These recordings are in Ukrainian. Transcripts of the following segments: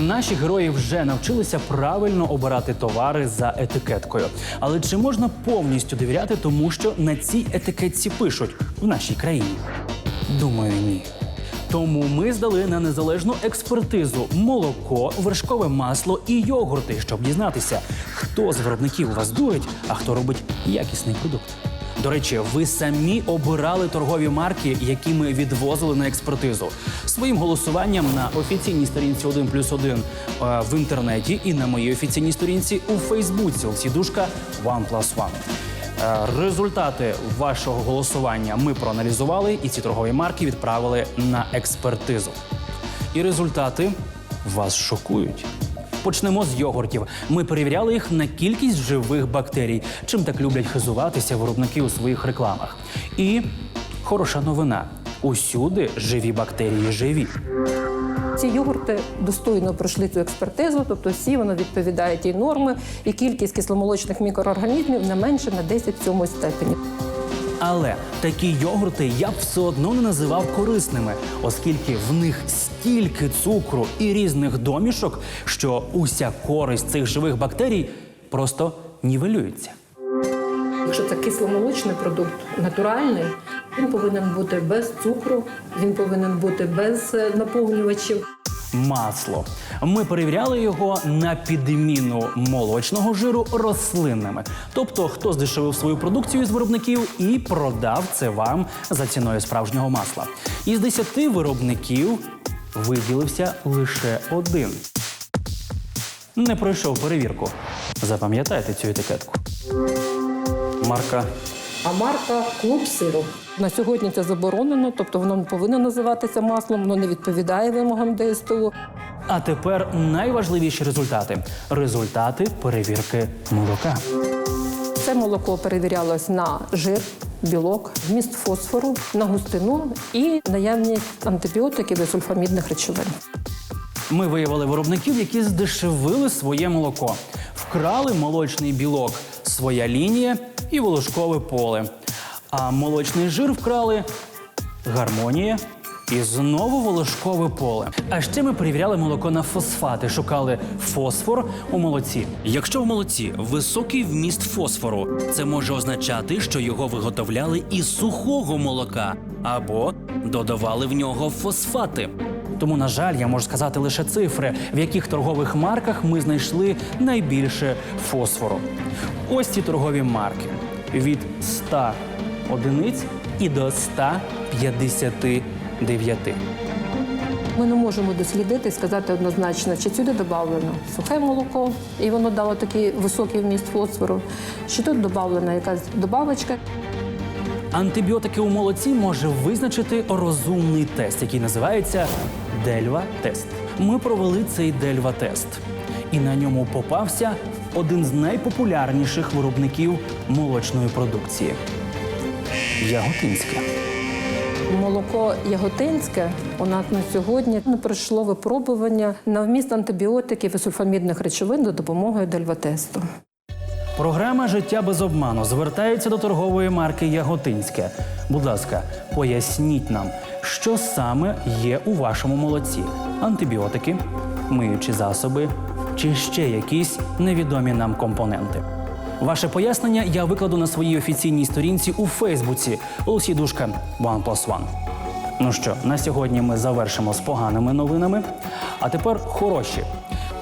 Наші герої вже навчилися правильно обирати товари за етикеткою. Але чи можна повністю довіряти тому, що на цій етикетці пишуть в нашій країні? Думаю, ні. Тому ми здали на незалежну експертизу молоко, вершкове масло і йогурти, щоб дізнатися, хто з виробників вас дують, а хто робить якісний продукт. До речі, ви самі обирали торгові марки, які ми відвозили на експертизу своїм голосуванням на офіційній сторінці 1 плюс 1 е, в інтернеті і на моїй офіційній сторінці у Фейсбуці Олексій Душка One Plus One. Е, Результати вашого голосування ми проаналізували і ці торгові марки відправили на експертизу. І результати вас шокують. Почнемо з йогуртів. Ми перевіряли їх на кількість живих бактерій, чим так люблять хизуватися виробники у своїх рекламах. І хороша новина: усюди живі бактерії живі. Ці йогурти достойно пройшли цю експертизу, тобто всі воно відповідає тій норми, і кількість кисломолочних мікроорганізмів не менше на 10 в цьому степені. Але такі йогурти я б все одно не називав корисними, оскільки в них стільки цукру і різних домішок, що уся користь цих живих бактерій просто нівелюється. Якщо це кисломолочний продукт натуральний, він повинен бути без цукру, він повинен бути без е, наповнювачів. Масло. Ми перевіряли його на підміну молочного жиру рослинними. Тобто, хто здешевив свою продукцію з виробників і продав це вам за ціною справжнього масла. Із 10 виробників виділився лише один. Не пройшов перевірку. Запам'ятайте цю етикетку. Марка А марка клуб сиру. На сьогодні це заборонено, тобто воно не повинно називатися маслом, воно не відповідає вимогам ДСТУ. А тепер найважливіші результати. Результати перевірки молока. Це молоко перевірялось на жир, білок, вміст фосфору, на густину і наявність антибіотиків і сульфамідних речовин. Ми виявили виробників, які здешевили своє молоко, вкрали молочний білок, своя лінія і волошкове поле. А молочний жир вкрали гармонія і знову волошкове поле. А ще ми перевіряли молоко на фосфати, шукали фосфор у молоці. Якщо в молоці високий вміст фосфору, це може означати, що його виготовляли із сухого молока або додавали в нього фосфати. Тому, на жаль, я можу сказати лише цифри, в яких торгових марках ми знайшли найбільше фосфору. Ось ці торгові марки від 100 одиниць і до 159. Ми не можемо дослідити і сказати однозначно, чи сюди додавлено сухе молоко, і воно дало такий високий вміст фосфору, чи тут додавлена якась добавочка. Антибіотики у молоці може визначити розумний тест, який називається Дельва-тест. Ми провели цей Дельва-тест, і на ньому попався один з найпопулярніших виробників молочної продукції Яготинське. Молоко яготинське у нас на сьогодні пройшло випробування на вміст антибіотиків і сульфамідних речовин за допомогою дельватесту. Програма Життя без обману звертається до торгової марки Яготинське. Будь ласка, поясніть нам, що саме є у вашому молоці: антибіотики, миючі засоби чи ще якісь невідомі нам компоненти. Ваше пояснення я викладу на своїй офіційній сторінці у Фейсбуці Олексій Душка One One. Ну що, на сьогодні ми завершимо з поганими новинами. А тепер хороші.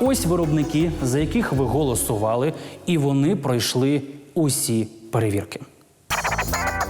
Ось виробники, за яких ви голосували, і вони пройшли усі перевірки.